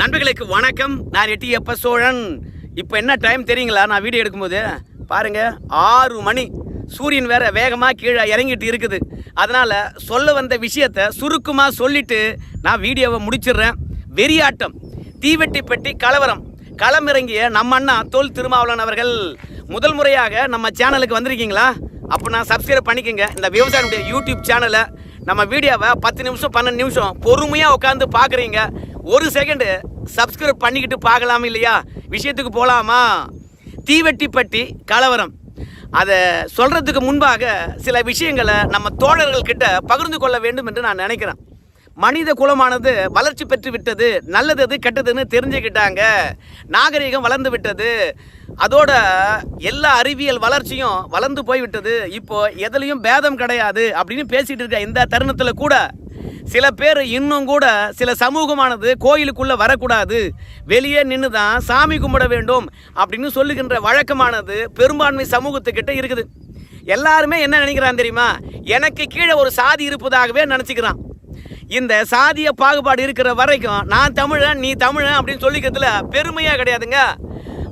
நண்பர்களுக்கு வணக்கம். நான் எட்டி எப்ப சோழன். இப்போ என்ன டைம் தெரியுங்களா? நான் வீடியோ எடுக்கும்போது பாருங்க ஆறு மணி. சூரியன் வேற வேகமாக கீழே இறங்கிட்டு இருக்குது. அதனால் சொல்ல வந்த விஷயத்த சுருக்கமாக சொல்லிட்டு நான் வீடியோவை முடிச்சிடுறேன். வெறியாட்டம். தீவெட்டி பெட்டி கலவரம். களமிறங்கிய நம்ம அண்ணா தோல் திருமாவளவன் அவர்கள் முதல் முறையாக நம்ம சேனலுக்கு வந்திருக்கீங்களா? அப்போ நான் சப்ஸ்கிரைப் பண்ணிக்கோங்க. இந்த விவசாயினுடைய யூடியூப் சேனலை நம்ம வீடியோவை பத்து நிமிஷம் பன்னெண்டு நிமிஷம் பொறுமையாக உட்காந்து பார்க்குறீங்க. ஒரு செகண்டு சப்ஸ்கிரைப் பண்ணிக்கிட்டு பார்க்கலாம் இல்லையா? விஷயத்துக்கு போகலாமா தீவெட்டிப்பட்டி கலவரம். அதை சொல்கிறதுக்கு முன்பாக சில விஷயங்களை நம்ம தோழர்கள் கிட்ட பகிர்ந்து கொள்ள வேண்டும் என்று நான் நினைக்கிறேன். மனித குலமானது வளர்ச்சி பெற்று விட்டது நல்லது எது கெட்டதுன்னு தெரிஞ்சுக்கிட்டாங்க. நாகரிகம் வளர்ந்து விட்டது. அதோட எல்லா அறிவியல் வளர்ச்சியும் வளர்ந்து போய்விட்டது. இப்போ எதுலேயும் பேதம் கிடையாது அப்படின்னு பேசிகிட்டு இருக்க இந்த தருணத்தில் கூட சில பேர் இன்னும் கூட சில சமூகமானது கோயிலுக்குள்ளே வரக்கூடாது. வெளியே நின்று தான் சாமி கும்பிட வேண்டும் அப்படின்னு சொல்லுகின்ற வழக்கமானது பெரும்பான்மை சமூகத்துக்கிட்ட இருக்குது. எல்லாருமே என்ன நினைக்கிறான் தெரியுமா? எனக்கு கீழே ஒரு சாதி இருப்பதாகவே நினச்சிக்கிறான். இந்த சாதிய பாகுபாடு இருக்கிற வரைக்கும் நான் தமிழன் நீ தமிழன் அப்படின்னு சொல்லிக்கிறதுல பெருமையாக கிடையாதுங்க.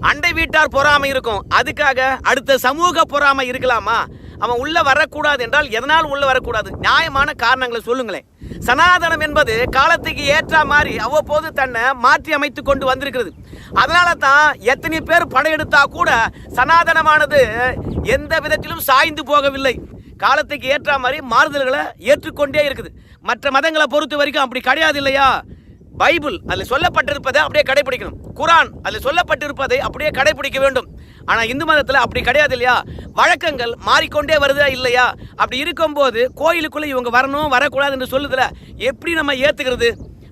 அண்டை வீட்டார் பொறாமை இருக்கும். அதுக்காக அடுத்த சமூக பொறாமை இருக்கலாமா? அவன் உள்ள வரக்கூடாது என்றால் எதனால் உள்ள வரக்கூடாது? நியாயமான காரணங்களை சொல்லுங்களேன். சனாதனம் என்பது காலத்துக்கு ஏற்ற மாதிரி அவ்வப்போது தன்னை மாற்றி அமைத்து கொண்டு வந்திருக்கிறது. அதனால தான் எத்தனை பேர் படையெடுத்தா கூட சனாதனமானது எந்த விதத்திலும் சாய்ந்து போகவில்லை. காலத்துக்கு ஏற்ற மாதிரி மாறுதல்களை ஏற்றுக்கொண்டே இருக்குது. மற்ற மதங்களை பொறுத்த வரைக்கும் அப்படி கிடையாது இல்லையா? பைபிள் அதில் சொல்லப்பட்டிருப்பதை அப்படியே கடைபிடிக்கணும் குரான் அதில் சொல்லப்பட்டிருப்பதை அப்படியே கடைபிடிக்க வேண்டும். ஆனால் இந்து மதத்தில் அப்படி கிடையாது இல்லையா? வழக்கங்கள் மாறிக்கொண்டே வருதா இல்லையா? அப்படி இருக்கும்போது கோயிலுக்குள்ளே இவங்க வரணும் வரக்கூடாது என்று சொல்லுதுல எப்படி நம்ம ஏற்றுக்கிறது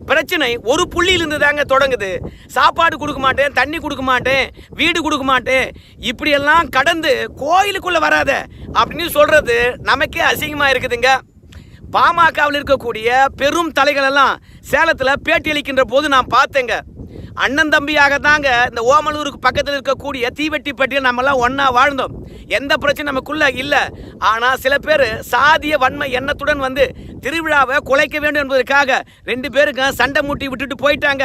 பிரச்சனை ஒரு புள்ளியிலிருந்து தாங்க தொடங்குது. சாப்பாடு கொடுக்க மாட்டேன் தண்ணி கொடுக்க மாட்டேன் வீடு கொடுக்க மாட்டேன். இப்படியெல்லாம் கடந்து கோயிலுக்குள்ளே வராத அப்படின்னு சொல்கிறது நமக்கே அசிங்கமாக இருக்குதுங்க. பாமகவில் இருக்கக்கூடிய பெரும் தலைகளெல்லாம் சேலத்தில் பேட்டி அளிக்கின்ற போது நான் பார்த்தேங்க. அண்ணன் தம்பியாக தாங்க இந்த ஓமலூருக்கு பக்கத்தில் இருக்கக்கூடிய தீவெட்டிப்பட்டியில் நம்மலாம் ஒன்றா வாழ்ந்தோம். எந்த பிரச்சனை நமக்குள்ள இல்லை. ஆனால் சில பேர் சாதிய வன்மை எண்ணத்துடன் வந்து திருவிழாவை குலைக்க வேண்டும் என்பதற்காக ரெண்டு பேருக்கும் சண்டை மூட்டி விட்டுட்டு போயிட்டாங்க.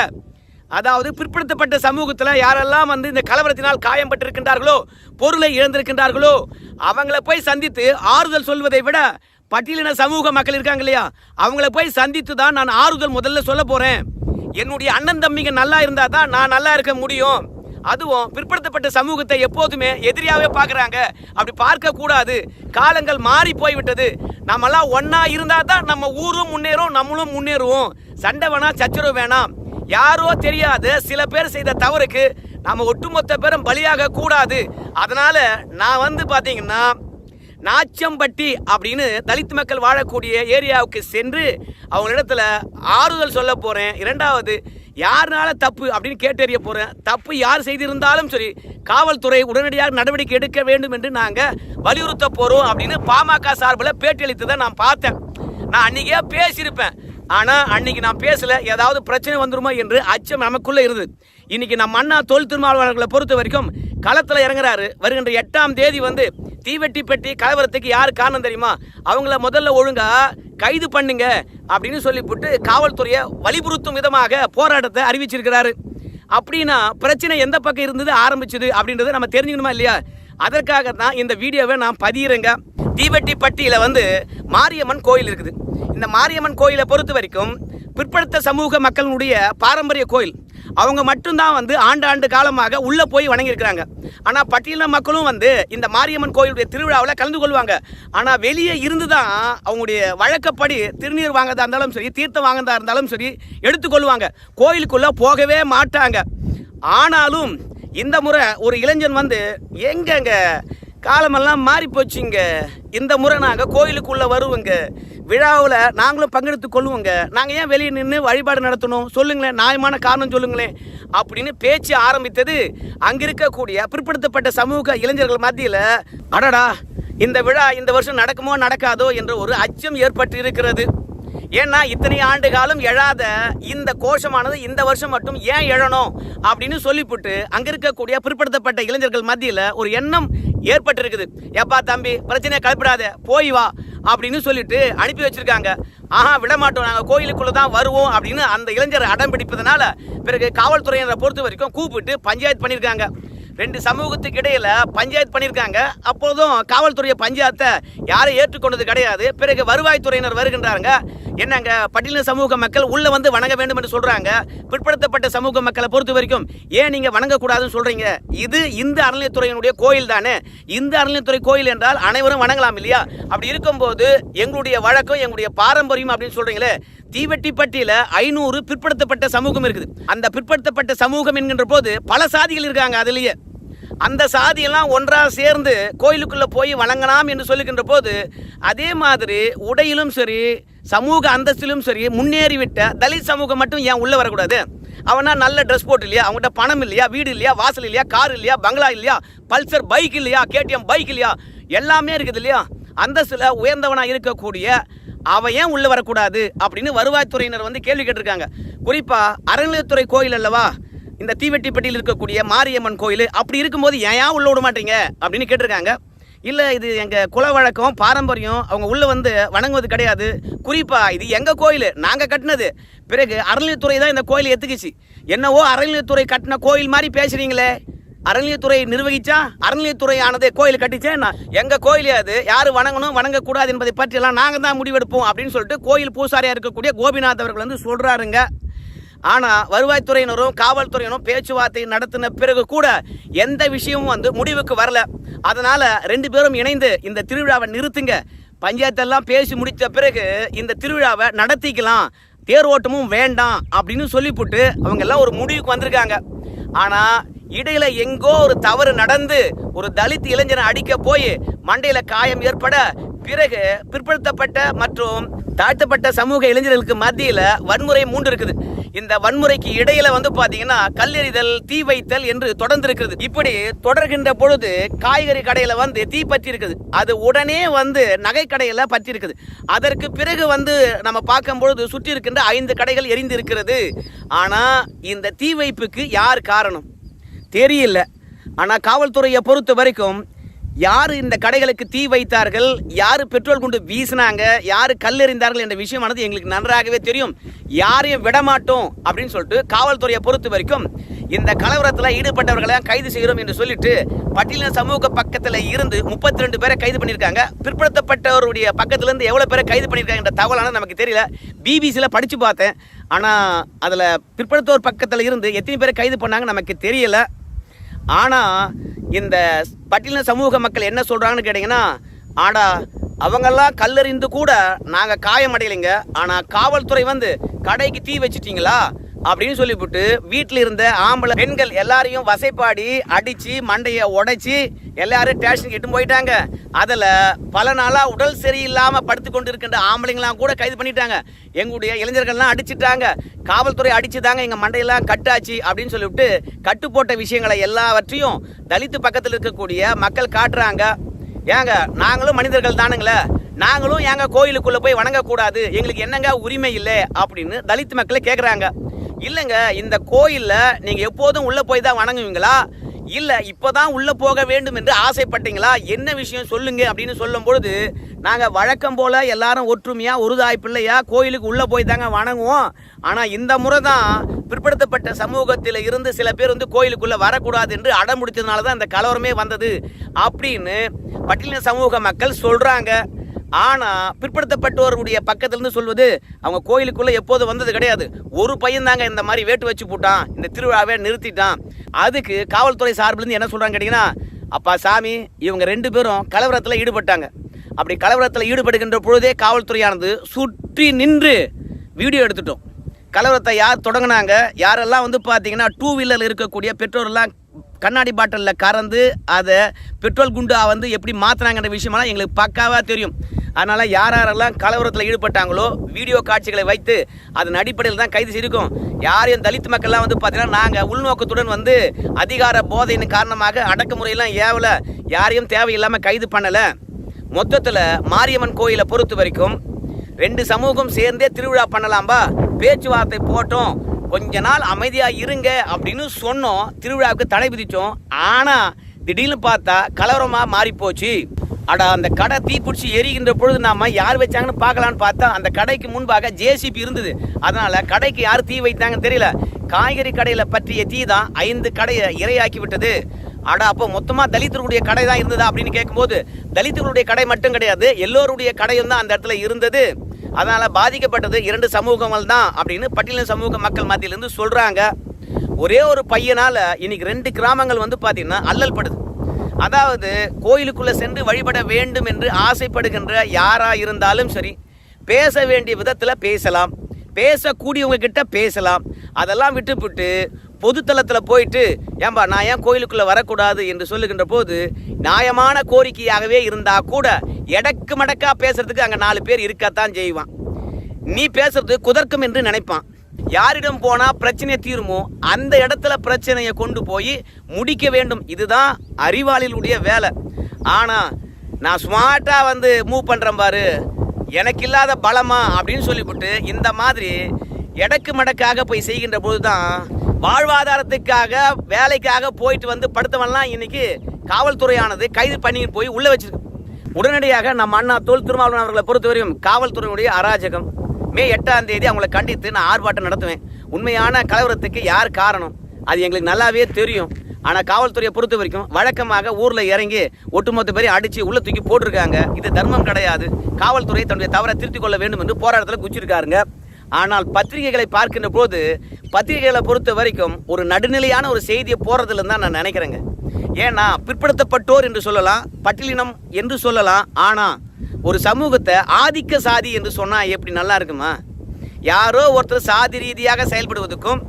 அதாவது பிற்படுத்தப்பட்ட சமூகத்தில் யாரெல்லாம் வந்து இந்த கலவரத்தினால் காயம்பட்டிருக்கின்றார்களோ பொருளை இழந்திருக்கின்றார்களோ அவங்கள போய் சந்தித்து ஆறுதல் சொல்வதை விட பட்டியலின சமூக மக்கள் இருக்காங்க இல்லையா? அவங்கள போய் சந்தித்து தான் நான் ஆறுதல் முதல்ல சொல்ல போகிறேன் என்னுடைய அண்ணன் தம்பிங்க நல்லா இருந்தால் தான் நான் நல்லா இருக்க முடியும். அதுவும் பிற்படுத்தப்பட்ட சமூகத்தை எப்போதுமே எதிரியாகவே பார்க்குறாங்க. அப்படி பார்க்கக்கூடாது காலங்கள் மாறி போய்விட்டது. நம்மெல்லாம் ஒன்றா இருந்தால் தான் நம்ம ஊரும் முன்னேறும் நம்மளும் முன்னேறுவோம். சண்டை வேணாம் சச்சரவு வேணாம். யாரோ தெரியாத சில பேர் செய்த தவறுக்கு நம்ம ஒட்டுமொத்த பேரும் பலியாக கூடாது. அதனால நான் வந்து பார்த்தீங்கன்னா நாச்சம்பட்டி அப்படின்னு தலித் மக்கள் வாழக்கூடிய ஏரியாவுக்கு சென்று அவங்களிடத்துல ஆறுதல் சொல்ல போறேன். இரண்டாவது யாருனால தப்பு அப்படின்னு கேட்டறிய போறேன். தப்பு யார் செய்திருந்தாலும் சரி காவல்துறை உடனடியாக நடவடிக்கை எடுக்க வேண்டும் என்று நாங்கள் வலியுறுத்த போறோம் அப்படின்னு பாமக சார்பில் பேட்டி அளித்ததை நான் பார்த்தேன். நான் அன்னைக்கே பேசியிருப்பேன். ஆனால் அன்னைக்கு நான் பேசல. ஏதாவது பிரச்சனை வந்துருமோ என்று அச்சம் நமக்குள்ளே இருந்தது. இன்னைக்கு நம்ம அண்ணா தொழில் திருமாவளவர்களை பொறுத்த வரைக்கும் களத்தில் இறங்குறாரு. வருகின்ற எட்டாம் தேதி வந்து தீவெட்டி பெட்டி கலவரத்துக்கு யார் காரணம் தெரியுமா? அவங்கள முதல்ல ஒழுங்கா கைது பண்ணுங்க அப்படின்னு சொல்லிவிட்டு காவல்துறையை வலியுறுத்தும் விதமாக போராட்டத்தை அறிவிச்சிருக்கிறாரு. அப்படின்னா பிரச்சனை எந்த பக்கம் இருந்தது ஆரம்பிச்சது அப்படின்றத நம்ம தெரிஞ்சுக்கணுமா இல்லையா? அதற்காக தான் இந்த வீடியோவை நான் பதியிறேங்க. தீவெட்டிப்பட்டியில் வந்து மாரியம்மன் கோயில் இருக்குது. இந்த மாரியம்மன் கோயிலை பொறுத்த வரைக்கும் பிற்படுத்த சமூக மக்களுடைய பாரம்பரிய கோயில். அவங்க மட்டும்தான் வந்து ஆண்டு ஆண்டு காலமாக உள்ளே போய் வணங்கியிருக்கிறாங்க. ஆனால் பட்டியலின மக்களும் வந்து இந்த மாரியம்மன் கோயிலுடைய திருவிழாவில் கலந்து கொள்வாங்க. ஆனால் வெளியே இருந்து தான் அவங்களுடைய வழக்கப்படி திருநீர் வாங்கதா இருந்தாலும் சரி தீர்த்தம் வாங்கதா இருந்தாலும் சரி எடுத்துக்கொள்வாங்க. கோயிலுக்குள்ளே போகவே மாட்டாங்க. ஆனாலும் இந்த முறை ஒரு இளைஞன் வந்து எங்கெங்கே காலமெல்லாம் மாறி போச்சுங்க. இந்த முறை நாங்கள் கோயிலுக்குள்ளே வருவோங்க. விழாவில் நாங்களும் பங்கெடுத்து கொள்வோங்க. நாங்கள் ஏன் வெளியே நின்று வழிபாடு நடத்தணும்? சொல்லுங்களேன் நியாயமான காரணம் சொல்லுங்களேன். அப்படின்னு பேச்சு ஆரம்பித்தது அங்கே இருக்கக்கூடிய பிற்படுத்தப்பட்ட சமூக இளைஞர்கள் மத்தியில் அடடா இந்த விழா இந்த வருஷம் நடக்குமோ நடக்காதோ என்ற ஒரு அச்சம் ஏற்பட்டு இருக்கிறது ஏன்னா இத்தனை ஆண்டு காலம் எழாத இந்த கோஷமானது இந்த வருஷம் மட்டும் ஏன் எழணும் அப்படின்னு சொல்லிவிட்டு அங்க இருக்கக்கூடிய பிற்படுத்தப்பட்ட இளைஞர்கள் மத்தியில் ஒரு எண்ணம் ஏற்பட்டிருக்குது. எப்பா தம்பி பிரச்சனையை கலப்பிடாத போய் வா அப்படின்னு சொல்லிட்டு அனுப்பி வச்சிருக்காங்க. ஆஹா விடமாட்டோம். நாங்கள் கோயிலுக்குள்ள தான் வருவோம் அப்படின்னு அந்த இளைஞர் அடம் பிடிப்பதனால பிறகு காவல்துறையினரை பொறுத்த வரைக்கும் கூப்பிட்டு பஞ்சாயத்து பண்ணியிருக்காங்க. ரெண்டு சமூகத்துக்கு இடையில பஞ்சாயத்து பண்ணியிருக்காங்க. அப்போதும் காவல்துறையை பஞ்சாயத்தை யாரும் ஏற்றுக்கொண்டது கிடையாது. பிறகு வருவாய்த்துறையினர் வருகின்றாங்க என்னங்க பட்டியலின சமூக மக்கள் உள்ள வந்து வணங்க வேண்டும் என்று சொல்றாங்க. பிற்படுத்தப்பட்ட சமூக மக்களை பொறுத்த வரைக்கும் ஏன் நீங்க வணங்கக்கூடாதுன்னு சொல்றீங்க? இது இந்த அறநிலையத்துறையினுடைய கோயில் தானே. இந்த அறநிலையத்துறை கோயில் என்றால் அனைவரும் வணங்கலாம் இல்லையா? அப்படி இருக்கும்போது எங்களுடைய வழக்கம் எங்களுடைய பாரம்பரியம் அப்படின்னு சொல்றீங்களே தீவெட்டிப்பட்டியில ஐநூறு பிற்படுத்தப்பட்ட சமூகம் இருக்குது. அந்த பிற்படுத்தப்பட்ட சமூகம் என்கின்ற போது பல சாதிகள் இருக்காங்க அதுலயே. அந்த சாதியெல்லாம் ஒன்றாக சேர்ந்து கோயிலுக்குள்ளே போய் வணங்கலாம் என்று சொல்லுகின்ற போது அதே மாதிரி உடையிலும் சரி சமூக அந்தஸ்திலும் சரி முன்னேறிவிட்ட தலித் சமூகம் மட்டும் ஏன் உள்ளே வரக்கூடாது? அவனா நல்ல ட்ரெஸ் போட்டு இல்லையா? அவங்ககிட்ட பணம் இல்லையா? வீடு இல்லையா? வாசல் இல்லையா? கார் இல்லையா? பங்களா இல்லையா? பல்சர் பைக் இல்லையா? கேடிஎம் பைக் இல்லையா? எல்லாமே இருக்குது இல்லையா? அந்தஸ்தில் உயர்ந்தவனாக இருக்கக்கூடிய அவன் ஏன் உள்ளே வரக்கூடாது? அப்படின்னு வருவாய்த்துறையினர் வந்து கேள்வி கேட்டிருக்காங்க. குறிப்பாக அறநிலையத்துறை கோயில் அல்லவா? இந்த தீவெட்டிப்பட்டியில் இருக்கக்கூடிய மாரியம்மன் கோயில் அப்படி இருக்கும்போது ஏன் ஏன் உள்ள விட மாட்டீங்க? அப்படின்னு கேட்டிருக்காங்க. இல்லை இது எங்கள் குல வழக்கம் பாரம்பரியம் அவங்க உள்ளே வந்து வணங்குவது கிடையாது. குறிப்பாக இது எங்கள் கோயில்? நாங்கள் கட்டினது. பிறகு அறநிலையத்துறை தான் இந்த கோயில் எத்துக்குச்சு என்னவோ அறநிலையத்துறை கட்டின கோயில் மாதிரி பேசுகிறீங்களே அறநிலையத்துறை நிர்வகிச்சா அறநிலையத்துறை ஆனது கோயில் கட்டிச்சேன் எங்கள் கோயிலே அது யார் வணங்கணும் வணங்கக்கூடாது என்பதை பற்றியெல்லாம் நாங்கள் தான் முடிவெடுப்போம் அப்படின்னு சொல்லிட்டு கோயில் பூசாரியாக இருக்கக்கூடிய கோபிநாத் அவர்கள் வந்து சொல்கிறாருங்க ஆனால் வருவாய்த்துறையினரும் காவல்துறையினரும் பேச்சுவார்த்தை நடத்தின பிறகு கூட எந்த விஷயமும் வந்து முடிவுக்கு வரல. அதனால் ரெண்டு பேரும் இணைந்து இந்த திருவிழாவை நிறுத்துங்க. பஞ்சாயத்தெல்லாம் பேசி முடித்த பிறகு இந்த திருவிழாவை நடத்திக்கலாம். தேர் ஓட்டமும் வேண்டாம் அப்படின்னு சொல்லிவிட்டு அவங்க எல்லாம் ஒரு முடிவுக்கு வந்திருக்காங்க. ஆனால் இடையில எங்கோ ஒரு தவறு நடந்து ஒரு தலித் இளைஞனை அடிக்க போய் மண்டையில காயம் ஏற்பட பிறகு பிற்படுத்தப்பட்ட மற்றும் தாழ்த்தப்பட்ட சமூக இளைஞர்களுக்கு மத்தியில் வன்முறை மூண்டு இருக்குது. இந்த வன்முறைக்கு இடையில வந்து பாத்தீங்கன்னா கல்லெறிதல் தீ வைத்தல் என்று தொடர்ந்து இருக்குது இப்படி தொடர்கின்ற பொழுது காய்கறி கடையில வந்து தீ பற்றி இருக்குது அது உடனே வந்து நகை கடையில பற்றி இருக்குது அதற்கு பிறகு வந்து நம்ம பார்க்கும் பொழுது சுற்றி இருக்கின்ற ஐந்து கடைகள் எரிந்து இருக்கிறது ஆனா இந்த தீ வைப்புக்கு யார் காரணம்? தெரியல. ஆனால் காவல்துறையை பொறுத்த வரைக்கும் யார் இந்த கடைகளுக்கு தீ வைத்தார்கள்? யார் பெட்ரோல் குண்டு வீசினாங்க? யார் கல்லெறிந்தார்கள் என்ற விஷயமானது எங்களுக்கு நன்றாகவே தெரியும். யாரையும் விடமாட்டோம் அப்படின்னு சொல்லிட்டு காவல்துறையை பொறுத்த வரைக்கும் இந்த கலவரத்தில் ஈடுபட்டவர்களை கைது செய்கிறோம் என்று சொல்லிட்டு பட்டியலின சமூக பக்கத்தில் இருந்து முப்பத்தி ரெண்டு பேரை கைது பண்ணியிருக்காங்க. பிற்படுத்தப்பட்டவருடைய பக்கத்துலேருந்து எவ்வளோ பேரை கைது பண்ணியிருக்காங்க என்ற தகவலான நமக்கு தெரியல. பிபிசியில் படித்து பார்த்தேன். ஆனால் அதில் பிற்படுத்தோர் பக்கத்தில் இருந்து எத்தனை பேரை கைது பண்ணாங்க நமக்கு தெரியலை. ஆனால் இந்த பட்டியலின சமூக மக்கள் என்ன சொல்கிறாங்கன்னு கேட்டிங்கன்னா ஆடா அவங்கெல்லாம் கல்லறிந்து கூட நாங்கள் காயமடையலைங்க. ஆனால் காவல்துறை வந்து கடைக்கு தீ வச்சிட்டிங்களா? அப்படின்னு சொல்லிவிட்டு வீட்டில் இருந்த ஆம்பளை பெண்கள் எல்லாரையும் வசைப்பாடி அடித்து மண்டையை உடைச்சி எல்லாரும் ஸ்டேஷனுக்கு இட்டு போயிட்டாங்க. அதில் பல நாளாக உடல் சரியில்லாமல் படுத்து கொண்டு இருக்கின்ற ஆம்பளைங்களாம் கூட கைது பண்ணிட்டாங்க. எங்களுடைய இளைஞர்கள்லாம் அடிச்சிட்டாங்க. காவல்துறை அடிச்சுதாங்க எங்கள் மண்டையெல்லாம் கட்டாச்சு அப்படின்னு சொல்லிவிட்டு கட்டு போட்ட விஷயங்களை எல்லாவற்றையும் தலித்து பக்கத்தில் இருக்கக்கூடிய மக்கள் காட்டுறாங்க. ஏங்க நாங்களும் மனிதர்கள் தானுங்களே. நாங்களும் ஏங்க கோயிலுக்குள்ளே போய் வணங்கக்கூடாது? எங்களுக்கு என்னங்க உரிமை இல்லை? அப்படின்னு தலித் மக்களை கேட்குறாங்க இல்லைங்க இந்த கோயிலில் நீங்கள் எப்போதும் உள்ளே போய் தான் வணங்குவீங்களா? இல்லை இப்போ தான் உள்ளே போக வேண்டும் என்று ஆசைப்பட்டீங்களா? என்ன விஷயம் சொல்லுங்க அப்படின்னு சொல்லும் பொழுது நாங்கள் வழக்கம் போல் எல்லாரும் ஒற்றுமையாக ஒருதாய் பிள்ளையா கோயிலுக்கு உள்ளே போய் தாங்க வணங்குவோம். ஆனால் இந்த முறை தான் பிற்படுத்தப்பட்ட சமூகத்தில் இருந்து சில பேர் வந்து கோயிலுக்குள்ளே வரக்கூடாது என்று அடம் முடிச்சதுனால தான் இந்த கலவரமே வந்தது. அப்படின்னு பட்டியலின சமூக மக்கள் சொல்கிறாங்க ஆனால் பிற்படுத்தப்பட்டவருடைய பக்கத்திலிருந்து சொல்வது அவங்க கோயிலுக்குள்ளே எப்போது வந்தது கிடையாது. ஒரு பையன் தாங்க இந்த மாதிரி வேட்டு வச்சு போட்டான் இந்த திருவிழாவே நிறுத்திட்டான். அதுக்கு காவல்துறை சார்பிலேருந்து என்ன சொல்கிறாங்க கேட்டிங்கன்னா அப்பா சாமி இவங்க ரெண்டு பேரும் கலவரத்தில் ஈடுபட்டாங்க. அப்படி கலவரத்தில் ஈடுபடுகின்ற பொழுதே காவல்துறையானது சுற்றி நின்று வீடியோ எடுத்துட்டோம். கலவரத்தை யார் தொடங்கினாங்க? யாரெல்லாம் வந்து பார்த்தீங்கன்னா டூ வீலரில் இருக்கக்கூடிய பெற்றோரெல்லாம் கண்ணாடி பாட்டிலில் கறந்து அதை பெட்ரோல் குண்டா வந்து எப்படி மாற்றினாங்கன்ற விஷயமெல்லாம் எங்களுக்கு பக்காவாக தெரியும். அதனால் யார் யாரெல்லாம் கலவரத்தில் ஈடுபட்டாங்களோ வீடியோ காட்சிகளை வைத்து அதன் அடிப்படையில் தான் கைது செய்திருக்கோம். யாரையும் தலித் மக்கள்லாம் வந்து பார்த்தீங்கன்னா நாங்கள் உள்நோக்கத்துடன் வந்து அதிகார போதையின் காரணமாக அடக்குமுறையெல்லாம் ஏவலை யாரையும் தேவையில்லாமல் கைது பண்ணலை. மொத்தத்தில் மாரியம்மன் கோயிலை பொறுத்த வரைக்கும் ரெண்டு சமூகம் சேர்ந்தே திருவிழா பண்ணலாம்பா பேச்சுவார்த்தை போட்டோம். கொஞ்ச நாள் அமைதியாக இருங்க அப்படின்னு சொன்னோம். திருவிழாவுக்கு தடை விதித்தோம் ஆனால் திடீர்னு பார்த்தா கலவரமாக மாறிப்போச்சு. அட அந்த கடை தீப்பிடிச்சி எரிகின்ற பொழுது நாம யார் வச்சாங்கன்னு பார்க்கலான்னு பார்த்தா அந்த கடைக்கு முன்பாக ஜேசிபி இருந்தது. அதனால கடைக்கு யார் தீ வைத்தாங்கன்னு தெரியல. காய்கறி கடையில பற்றிய தீ தான் ஐந்து கடையை இரையாக்கி விட்டது அட அப்போ மொத்தமா தலித்தர்களுடைய கடை தான் இருந்ததா அப்படின்னு கேட்கும்போது தலித்துகளுடைய கடை மட்டும் கிடையாது எல்லோருடைய கடையும் தான் அந்த இடத்துல இருந்தது. அதனால பாதிக்கப்பட்டது இரண்டு சமூகங்கள் தான் அப்படின்னு பட்டியலின சமூக மக்கள் மத்தியிலிருந்து சொல்றாங்க. ஒரே ஒரு பையனால இன்னைக்கு ரெண்டு கிராமங்கள் வந்து பார்த்திங்கன்னா அல்லல் படுது அதாவது கோயிலுக்குள்ளே சென்று வழிபட வேண்டும் என்று ஆசைப்படுகின்ற யாரா இருந்தாலும் சரி பேச வேண்டிய விதத்தில் பேசலாம். பேசக்கூடியவங்க கிட்ட பேசலாம். அதெல்லாம் விட்டுவிட்டு பொதுத்தளத்தில் போயிட்டு ஏன்பா நான் ஏன் கோயிலுக்குள்ளே வரக்கூடாது என்று சொல்லுகின்ற போது நியாயமான கோரிக்கையாகவே இருந்தால் கூட எடக்கு மடக்கா பேசுறதுக்கு அங்கே நாலு பேர் இருக்கத்தான் செய்வான். நீ பேசுறது குதர்க்கம் என்று நினைப்பான். யாரிடம் போனால் பிரச்சனை தீருமோ அந்த இடத்துல பிரச்சனையை கொண்டு போய் முடிக்க வேண்டும். இதுதான் அறிவாளிகளுடைய வேலை. ஆனால் நான் ஸ்மார்ட்டாக வந்து மூவ் பண்ணுறேன் பாரு. எனக்கு இல்லாத பலமா அப்படின்னு சொல்லிவிட்டு இந்த மாதிரி எடக்கு மடக்காக போய் செய்கின்ற போதுதான் வாழ்வாதாரத்துக்காக வேலைக்காக போயிட்டு வந்து படுத்தவன்லாம் இன்னைக்கு காவல்துறையானது கைது பண்ணி போய் உள்ளே வச்சிருக்கு. உடனடியாக நம்ம அண்ணா தோல் திருமாவளவன் அவர்களை பொறுத்தவரையும் காவல்துறையினுடைய அராஜகம். மே எட்டாம் தேதி அவங்களை கண்டித்து நான் ஆர்ப்பாட்டம் நடத்துவேன். உண்மையான கலவரத்துக்கு யார் காரணம்? அது எங்களுக்கு நல்லாவே தெரியும். ஆனால் காவல்துறையை பொறுத்த வரைக்கும் வழக்கமாக ஊரில் இறங்கி ஒட்டுமொத்த பேரையும் அடித்து உள்ள தூக்கி போட்டிருக்காங்க. இது தர்மம் கிடையாது. காவல்துறை தன்னுடைய தவறை திருத்திக் கொள்ள வேண்டும் என்று போராட்டத்தில் குச்சிருக்காருங்க. ஆனால் பத்திரிகைகளை பார்க்கின்ற போது பத்திரிகைகளை பொறுத்த வரைக்கும் ஒரு நடுநிலையான ஒரு செய்தியை போறதுல தான் நான் நினைக்கிறேங்க. ஏன்னா பிற்படுத்தப்பட்டோர் என்று சொல்லலாம் பட்டியலினம் என்று சொல்லலாம். ஆனால் ஒரு சமூகத்தை ஆதிக்க சாதி என்று சொன்னால் எப்படி நல்லா இருக்குமா? யாரோ ஒருத்தர் சாதி ரீதியாக செயல்படுவதற்கும்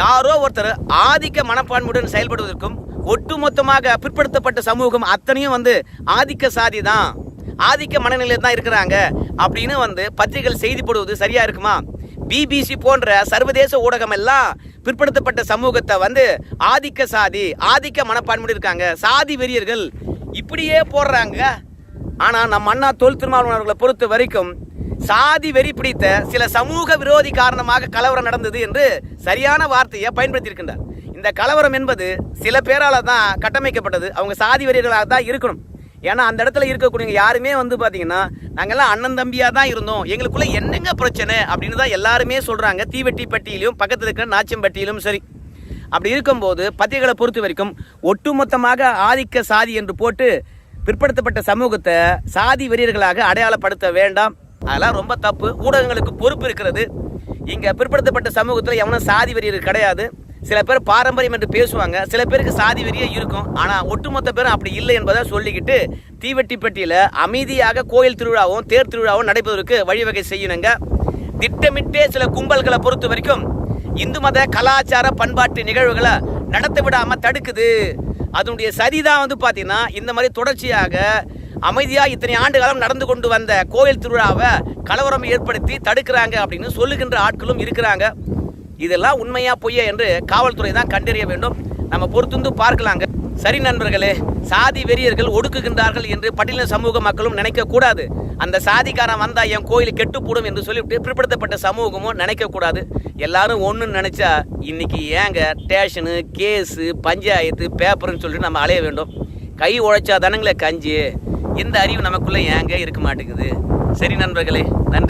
யாரோ ஒருத்தர் ஆதிக்க மனப்பான்மையுடன் செயல்படுவதற்கும் ஒட்டுமொத்தமாக பிற்படுத்தப்பட்ட சமூகம் அத்தனையும் வந்து ஆதிக்க சாதி தான் ஆதிக்க மனநிலையில் தான் இருக்கிறாங்க அப்படின்னு வந்து பத்திரிகைகள் செய்தி போடுவது சரியா இருக்குமா? பிபிசி போன்ற சர்வதேச ஊடகம் எல்லாம் பிற்படுத்தப்பட்ட சமூகத்தை வந்து ஆதிக்க சாதி ஆதிக்க மனப்பான்மையுடன் இருக்காங்க. சாதி வெறியர்கள் இப்படியே போடுறாங்க. ஆனால் நம்ம அண்ணா தொல் திருமாவளவர்களை பொறுத்த வரைக்கும் சாதி வெறி பிடித்த சில சமூக விரோதி காரணமாக கலவரம் நடந்தது என்று சரியான வார்த்தையை பயன்படுத்தியிருக்கின்றார். இந்த கலவரம் என்பது சில பேரால் தான் கட்டமைக்கப்பட்டது. அவங்க சாதி வெறியர்களாக தான் இருக்கணும். ஏன்னா அந்த இடத்துல இருக்கக்கூடியவங்க யாருமே வந்து பார்த்தீங்கன்னா நாங்கள்லாம் அண்ணன் தம்பியாக தான் இருந்தோம். எங்களுக்குள்ள என்னங்க பிரச்சனை? அப்படின்னு தான் எல்லாருமே சொல்கிறாங்க தீவெட்டிப்பட்டியிலும் பக்கத்தில் இருக்கிற நாச்சம்பட்டியிலும் சரி. அப்படி இருக்கும்போது பத்திரிகைகளை பொறுத்த வரைக்கும் ஒட்டுமொத்தமாக ஆதிக்க சாதி என்று போட்டு பிற்படுத்தப்பட்ட சமூகத்தை சாதி வெறியர்களாக அடையாளப்படுத்த வேண்டாம். அதெல்லாம் ரொம்ப தப்பு. ஊடகங்களுக்கு பொறுப்பு இருக்கிறது. இங்கே பிற்படுத்தப்பட்ட சமூகத்தில் எவனும் சாதி வெறியர் கிடையாது. சில பேர் பாரம்பரியம் என்று பேசுவாங்க. சில பேருக்கு சாதி வெறியே இருக்கும். ஆனால் ஒட்டுமொத்த பேரும் அப்படி இல்லை என்பதை சொல்லிக்கிட்டு தீவெட்டிப்பட்டியில் அமைதியாக கோயில் திருவிழாவும் தேர் திருவிழாவும் நடைபெறுவதற்கு வழிவகை செய்யணுங்க. திட்டமிட்டே சில கும்பல்களை பொறுத்த வரைக்கும் இந்து மத கலாச்சார பண்பாட்டு நிகழ்வுகளை நடத்த விடாமல் தடுக்குது. அதனுடைய சரிதான் வந்து பார்த்தீங்கன்னா இந்த மாதிரி தொடர்ச்சியாக அமைதியாக இத்தனை ஆண்டு காலம் நடந்து கொண்டு வந்த கோயில் திருவிழாவை கலவரம் ஏற்படுத்தி தடுக்கிறாங்க அப்படின்னு சொல்லுகின்ற ஆட்களும் இருக்கிறாங்க. இதெல்லாம் உண்மையா பொய்யா என்று காவல்துறை தான் கண்டறிய வேண்டும். நம்ம பொறுத்துந்து பார்க்கலாங்க. சரி நண்பர்களே சாதி வெறியர்கள் ஒடுக்குகின்றார்கள் என்று பட்டியல சமூக மக்களும் நினைக்க கூடாது. அந்த சாதிக்காரன் வந்தா என் கோயில் கெட்டுப்படும் என்று சொல்லிவிட்டு பிற்படுத்தப்பட்ட சமூகமும் நினைக்க கூடாது. எல்லாரும் ஒன்றுன்னு நினைச்சா இன்னைக்கு ஏங்க ஸ்டேஷனு கேஸு பஞ்சாயத்து பேப்பர்னு சொல்லிட்டு நம்ம அலைய வேண்டும். கை உழைச்சா தானுங்களே கஞ்சி. இந்த அறிவு நமக்குள்ள ஏங்க இருக்க மாட்டேங்குது. சரி நண்பர்களே நன்றி.